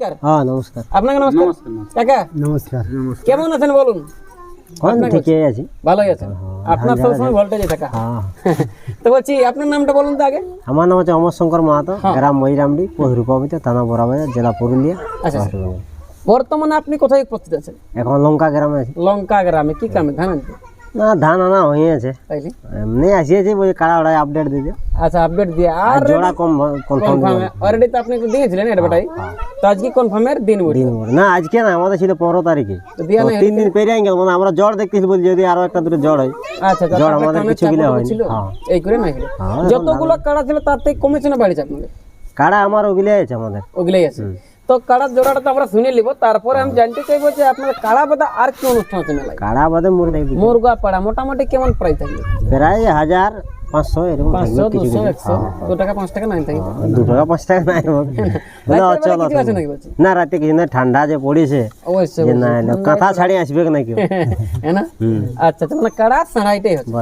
নমস্কার। হ্যাঁ নমস্কার। আপনাকে নমস্কার? কাকা? নমস্কার। কেমন আছেন বলুন? কোন আছি। ভালোই আছেন। আপনার সবসময় ভোল্টেজে থাকা। হ্যাঁ। তো বলছি আপনার নামটা বলুন তো আগে। আমার নাম হচ্ছে অমর শঙ্কর মাহাতো গ্রাম ময়রামডি পোস্ট থানা বড়াবাজার জেলা পুরুলিয়া আচ্ছা আচ্ছা। বর্তমানে আপনি কোথায় উপস্থিত আছেন? এখন লঙ্কা গ্রামে আছি। লঙ্কা গ্রামে কি কামে ধান আনতে না ধান আনা হয়েছে তাইলে? এমনি আসিয়েছি কাড়া ওড়াই আপডেট দিতে আচ্ছা আপডেট দিয়ে। আর জোড়া কম কনফার্ম অলরেডি তো আপনি দিয়েছিলেন অ্যাডভার্টাইজ তো আজকে কনফার্মের দিন বলি দিন না আজকে না আমাদের ছিল পনেরো তারিখে। তিন দিন পেরিয়ে গেল মানে আমরা জ্বর দেখতেছি বলি যদি আরও একটা দুটো জ্বর হয়। আচ্ছা জ্বর আমাদের কিছু গিলা হয়নি। হ্যাঁ। এই করে না হ্যাঁ, যতগুলো কাড়া ছিল তার থেকে কমেছে না বাড়িছে আপনাদের কাড়া আমার ওগুলো আছে আমাদের। ওগুলাই আছে। তো কাড়ার জোড়াটা তো আমরা শুনে নিব। তারপরে আমি জানতে চাইব যে আপনার কাড়া বাদা আর কি অনুষ্ঠান আছে মেলায়? কাড়া বাদে মুরগি মুরগা পাড়া মোটামুটি কেমন প্রাইস থাকবে? প্রায় হাজার পাঁচশো এরকম পাঁচশো দুশো একশো। দু টাকা পাঁচ টাকা নাই থাকবে দু টাকা পাঁচ টাকা নাই বলে রাতের বেলা চলো কিছু আছে নাকি বলছি? না রাতে কিছু না ঠান্ডা যে পড়েছে। অবশ্যই না কাঁথা ছাড়ি আসবে না কেউ? হ্যাঁ না? আচ্ছা তো মানে কাড়া সাড়াইটাই হচ্ছে।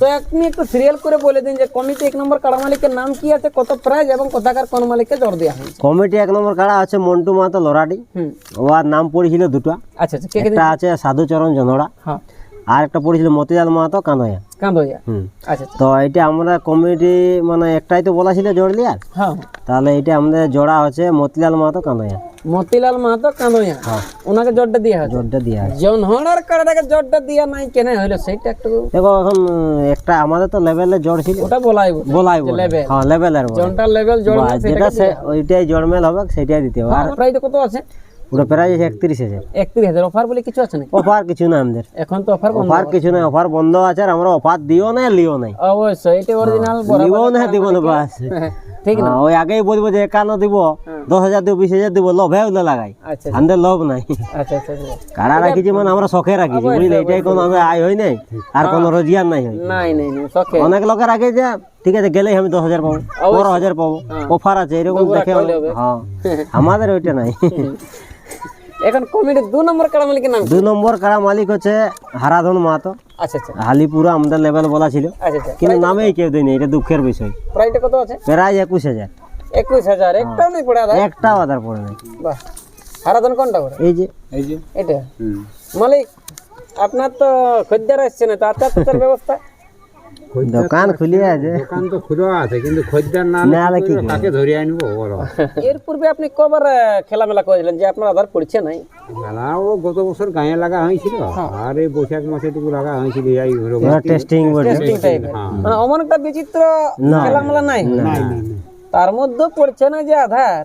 তো আপনি একটু সিরিয়াল করে বলে দিন যে কমিটি এক নম্বর কাড়া মালিকের নাম কি আছে কত প্রাইজ এবং কোথাকার কোন মালিককে জোর দেওয়া হয়েছে কমিটি এক নম্বর কাড়া আছে মন্টু মাহাতো লরাডি। হুম। ওর নাম পড়েছিল দুটো। আচ্ছা আচ্ছা একটা আছে সাধুচরণ জনড়া। হ্যাঁ। আর একটা পড়েছিল মতিলাল মাহাতো কাঁদয়া কান্দইয়া আচ্ছা আচ্ছা। তো এটা আমরা কমিটি মানে একটাই তো বলা ছিল জোর লিয়ার হ্যাঁ। তাহলে এটা আমাদের জোড়া হচ্ছে মতিলাল মাহাতো কাঁদয়া মতিলাল মাহাতো কান্দইয়া হ্যাঁ। ওনাকে জোরটা দেওয়া হয়েছে জোরটা দিয়া আছে। জনহড়ার কাড়াটাকে জোরটা দিয়া নাই কেন হইল সেইটা একটু দেখো এখন একটা আমাদের তো লেভেলে জোর ছিল। ওটা বলাই বলে। বলাই বলে। level। হ্যাঁ লেভেলের জনটার লেভেল জোর যেটা ওইটাই জড়মেল হবে সেটাই দিতে হবে। আর প্রাইস কত আছে? পুরো প্রাইস আছে একত্রিশ হাজার। একত্রিশ হাজার। অফার বলে কিছু আছে নাকি? অফার কিছু না আমাদের। এখন তো অফার অফার কিছু নাই অফার বন্ধ আছে আর আমরা অফার দিও না লিও নাই। অবশ্যই এটা অরিজিনাল লিও না দিব না বাস। ঠিক না? হ্যাঁ, ওই আগেই বলব যে একান্ন দিব দশ হাজার দিব বিশ হাজার দিব লোভে ওগুলো লাগাই। আচ্ছা আমাদের লোভ নাই। আচ্ছা আচ্ছা আচ্ছা। কারা রাখিছি মানে আমরা শখে রাখিছি বুঝলে? এটাই কোনো আমাদের আয় হয় নাই আর কোনো রোজগার নাই হয়। অনেক লোকের আগে যে ঠিক আছে গেলেই আমি দশ হাজার পাবো পনেরো হাজার পাবো অফার আছে এরকম দেখে হ্যাঁ আমাদের ওইটা নাই। এখন কমিটি দু নম্বর কাড়া মালিকের নাম? দুই নম্বর কারা মালিক হচ্ছে হারাধন মাহাতো। আচ্ছা আচ্ছা। হালিপুরা আমাদের লেভেল বলা ছিল। আচ্ছা আচ্ছা। কিন্তু নামেই কেউ দেয়নি এটা দুঃখের বিষয়। প্রাইসটা কত আছে? প্রায় একুশ হাজার। একুশ হাজার। একটাও নেই পড়ে আদার একটাও আধার পড়ে নাই। বাহ। হারাধন কোনটা করে এই যে। এই যে। এটা? মালিক আপনার তো খদ্দের আসছে না তার ব্যবস্থা? দোকান খুলিয়ে আছে। দোকান তো খোলা আছে কিন্তু খদ্দার না না হলে কি? কাকে ধরে আনব বলো। এর পূর্বে আপনি কবার খেলামেলা করেছিলেন? যে আপনার আধার পড়ছে নাই। মেলা ও গত বছর গায়ে লাগা হয়েছিল। আর এই বৈশাখ মাসে টুকু লাগা হয়েছিল এই টেস্টিং টেস্টিং টাইপের মানে অমন একটা বিচিত্র না। খেলামেলা নাই? তার মধ্যে পড়ছে না যে আধার।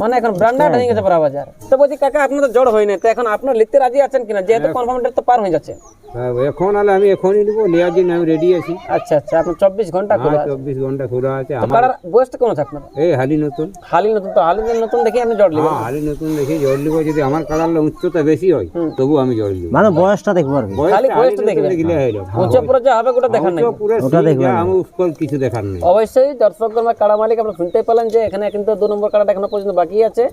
মানে এখন ব্র্যান্ডেড হয়ে গেছে বড় বাজার। তো বলছি কাকা আপনার তো জড় হয় না তো এখন আপনার লিখতে রাজি আছেন কিনা? যেহেতু কনফার্ম ডেট তো পার হয়ে যাচ্ছে। হ্যাঁ, এখন আমি এখনই নিবো নেওয়ার জন্য আমি রেডি আছি। আচ্ছা আচ্ছা আপনার চব্বিশ ঘণ্টা খোলা আছে? চব্বিশ ঘণ্টা খোলা আছে তো আমার বয়সটা কেমন আছে আপনার? এই হালি নতুন। হালি নতুন তো হালি নতুন দেখে আপনি হ্যাঁ হালি নতুন দেখে জল নিবো যদি আমার কালার উচ্চতা বেশি হয় তবু আমি জল মানে বয়সটা দেখব আর কি। খালি বয়সটা দেখবেন। দেখলে হইল উঁচু পুরো যা হবে ওটা দেখার নাই। পুরো সিট যা, আমি উস্কল কিছু দেখার নেই। অবশ্যই দর্শক আমার কাড়া মালিক আপনারা শুনতেই পেলেন যে এখানে কিন্তু দু নম্বর কাড়াটা এখনও পর্যন্ত বাকি আছে।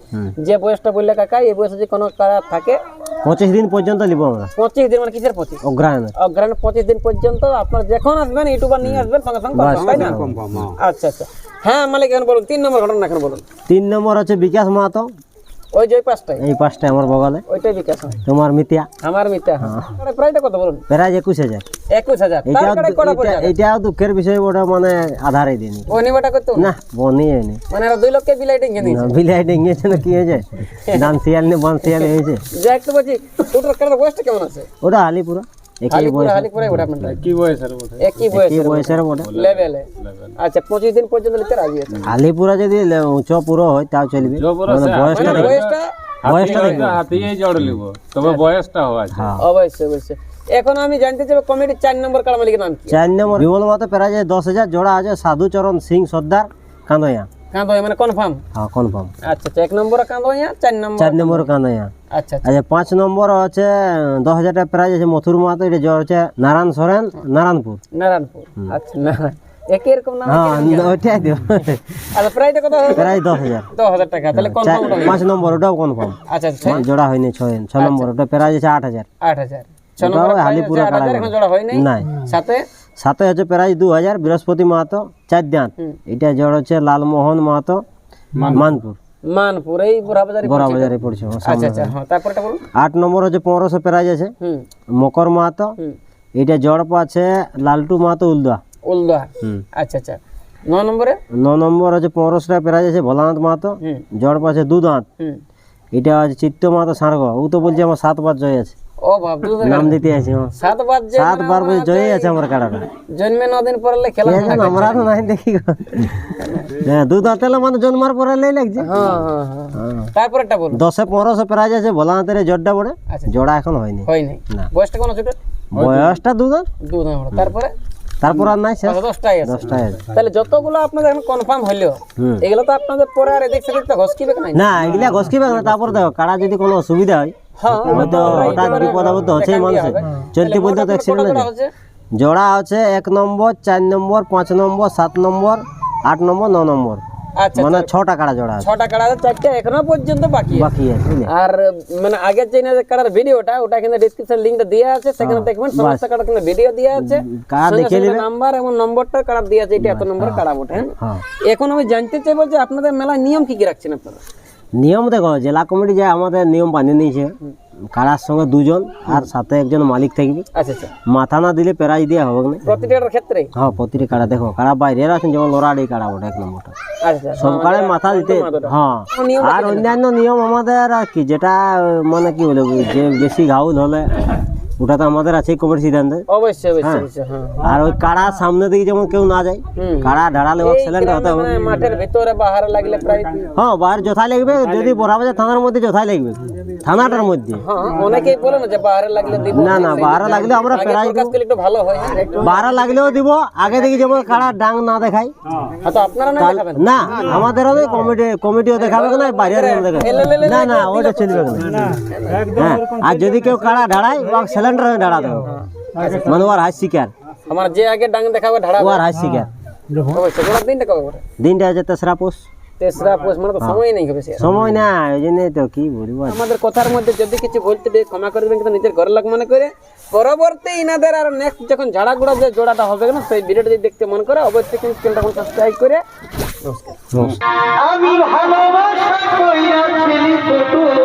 যে বয়সটা বললে কাকা এই বয়সে যদি কোনো কাড়া থাকে পঁচিশ দিন পর্যন্ত নিব আমরা। পঁচিশ দিন মানে কিসের পঁচিশ? অগ্রহায়ণ অগ্রহায়ণ পঁচিশ দিন পর্যন্ত আপনার যখন আসবেন ইউটিউবার নিয়ে আসবেন সঙ্গে সঙ্গে তাই না? হ্যাঁ। আচ্ছা আচ্ছা। হ্যাঁ মালিক এখন বলুন তিন নম্বর ঘটনা এখন বলুন। তিন নম্বর হচ্ছে বিকাশ মাহাতো। ওই যে ওই এই পাঁচটা আমার বগলে। ওইটাই বিকাশ হয়। তোমার মিতিয়া আমার মিতা প্রায়টা কত বলুন? প্রায় একুশ হাজার। একুশ এটাও দুঃখের বিষয় ওটা মানে আধারে দিনি ওই নিবাটা করতো? না বনি হয়নি। মানে দুই লক্ষে বিলাইটিং কিনে দিয়েছে বিলাই না কি হয়েছে? দান শিয়াল নিয়ে বান শিয়াল হয়েছে যে একটু বলছি ওটার কাড়ার বয়সটা কেমন আছে? ওটা আলিপুরা। একই হালিপুরে হালিপুরে ওটা আপনার কি বয়সের মধ্যে। একই বয়স একই বয়সের ওটা লেভেলে আচ্ছা পঁচিশ দিন পর্যন্ত নিতে রাজি আছে আলিপুরা যদি পুরো হয় তাও চলবে। মানে বয়সটা মানে বয়সটা বয়সটা হাতিয়ে জড় লিব তবে বয়সটা হওয়া হ্যাঁ। অবশ্যই অবশ্যই। এখন আমি জানতে চাইব কমিটির চার নম্বর কাড়া মালিকের নাম কি? চার নম্বর বিমল মাতো প্রায় যায় দশ হাজার জোড়া আছে সাধুচরণ সিং সর্দার কান্দয়া কান্দোয়া মানে কনফার্ম হ্যাঁ কনফার্ম আচ্ছা আচ্ছা এক নম্বর কান্দোয়া চার নম্বর? চার নম্বর কান্দয়া আচ্ছা আচ্ছা। আচ্ছা পাঁচ নম্বর হচ্ছে দশ হাজার টাকা প্রাইজ আছে মথুর মাহাতো এটা জ্বর হচ্ছে নারায়ণ সরেন নারায়ণপুর। নারায়ণপুর। আচ্ছা নারায়ণ। একই এরকম নাম হ্যাঁ ওইটাই দিও আচ্ছা প্রাইসটা কত হবে? প্রায় দশ হাজার। টাকা তাহলে কনফার্ম ওটা পাঁচ নম্বর ওটাও কনফার্ম আচ্ছা আচ্ছা জোড়া হয়নি নম্বর ওটা আছে হালিপুরা জোড়া হয় নাই। সাথে? সাথে হচ্ছে প্রাইজ দু হাজার বৃহস্পতি মাহাতো চার দাঁত এটা জ্বর হচ্ছে লালমোহন মাহাতো মানপুর। মানপুর। এই বুড়া বাজারে পড়ছে আচ্ছা আচ্ছা হ্যাঁ আট নম্বর হচ্ছে পনেরোশো প্রাইজ আছে মকর মাহাতো। এটা জড়প আছে লালটু মাহাতো উলদা উলদা হুম। আচ্ছা আচ্ছা। ন নম্বরে? ন নম্বর হচ্ছে পনেরোশো টাকা প্রাইজ আছে ভোলানাথ মাহাতো। জড়প আছে দুদাঁত হুম। এটা আছে চিত্ত মাহাতো সারগ ও তো বলছে আমার সাতবার জয় আছে। ও বাপ নাম দিতে আছে হ্যাঁ। সাত বার যে সাতবার বলে জয় আছে আমার কাড়াটা। জন্মে নদিন পরে খেলা আমরা তো নাই দেখি। হ্যাঁ দুদাঁত এলে মানে জন্মার পরে লেই লাগছে। হ্যাঁ হ্যাঁ। তারপরেটা বলুন দশে পনেরোশো প্রাইজ আছে ভোলানাথের জোরটা পড়ে। আচ্ছা। জোড়া এখন হয়নি। হয় নাই না। বয়সটা কোন ছোট? বয়সটা দুদাঁত দুধ হ্যাঁ তারপরে? তারপর আর নাই শেষ আচ্ছা, দশটাই আছে। তাহলে যতগুলো আপনাদের এখন কনফার্ম হইল এগুলো তো আপনাদের পরে আর এদিক সেদিক তো ঘসকিবে না না এগুলা গসকিবে না তারপর দেখো কারা যদি কোনো অসুবিধা হয় হঠাৎ বিপদ আপদ তো মানুষের। চলতে বলতে তো অ্যাক্সিডেন্ট কতটা জোড়া আছে এক নম্বর চার নম্বর পাঁচ নম্বর সাত নম্বর আট নম্বর ন নম্বর। আচ্ছা মানে ছটা কাড়া জোড়া ছটা কাড়া চারটে এখনও পর্যন্ত বাকি বাকি আছে আর মানে আগের যে কাড়ার ভিডিওটা ওটা কিন্তু ডিসক্রিপশন লিংকটা দেওয়া আছে সেখানে দেখবেন সমস্ত কাড়ার কিন্তু ভিডিও দেওয়া আছে। কাড়া দেখে নেবে নাম্বার এবং নম্বরটা কাড়া দেওয়া আছে এটা এত নম্বর কাড়া বটে হ্যাঁ? হ্যাঁ। এখন আমি জানতে চাইব যে আপনাদের মেলায় নিয়ম কি কি রাখছেন আপনারা? নিয়ম দেখো জেলা কমিটি যে আমাদের নিয়ম বানিয়ে নিয়েছে কারার সঙ্গে দুজন আর সাথে একজন মালিক থাকবে। আচ্ছা আচ্ছা। মাথা না দিলে প্রাইজ দেওয়া হবে না। প্রতিটার ক্ষেত্রে? হ্যাঁ প্রতিটি কাড়া দেখো কাড়া বাইরের আছেন যেমন লোরাডি কাড়া ওটা এক নম্বরটা। আচ্ছা সব কাড়ে মাথা দিতে হ্যাঁ। আর অন্যান্য নিয়ম আমাদের আর কি যেটা মানে কি বলব যে বেশি ঘাউল হলে ওটা তো আমাদের আছে কমিটি সিদ্ধান্তে। অবশ্যই অবশ্যই অবশ্যই হ্যাঁ। আর ওই কাড়া সামনে দিকে যেমন কেউ না যায়। কাড়া ঢাড়ালে এক্সেলেন্ট হতে হবে। মানে মাঠের ভিতরে বাহারে লাগলে প্রায় হ্যাঁ বাইরে যথাই লাগবে যদি বড়াবাজার থানার মধ্যে যথাই লাগবে থানাটার মধ্যে। হ্যাঁ অনেকেই বলে না যে বাহারে লাগলে দিব। না না বাইরে লাগলে আমরা করলে একটু ভালো হয়। হ্যাঁ, বাইরে লাগলেও দিব আগে থেকে যেমন কাড়া ডাং না দেখাই হ্যাঁ, তো আপনারা না দেখাবেন? না আমাদেরও ওই কমিটি কমিটিও দেখাবে না বাইরে দেখাবে। না না ওটা চলবে না হ্যাঁ আর যদি কেউ কাড়া ঢাড়ায় বা সিলিন্ডার ঢাড়া দেবে মানে ওর হাত শিকার। আমার যে আগে ডাং দেখাবে ঢাড়া ও আর হাত শিকার। দিনটা কবে দিনটা আছে তেসরা পোষ। তেসরা পোষ মানে তো সময় নেই হবে সময় না ওই জন্যই তো কি বলব আমাদের কথার মধ্যে যদি কিছু বলতে দিয়ে ক্ষমা করে দেবেন কিন্তু নিজের ঘরের লোক মনে করে পরবর্তী ইনাদের আর নেক্সট যখন ঝাড়া গুড়া যে জোড়াটা হবে না সেই ভিডিওটা যদি দেখতে মন করে অবশ্যই কিন্তু চ্যানেলটা সাবস্ক্রাইব করে নমস্কার। আমি ভালোবাসা কইরাছিলি ফুটুস গাজার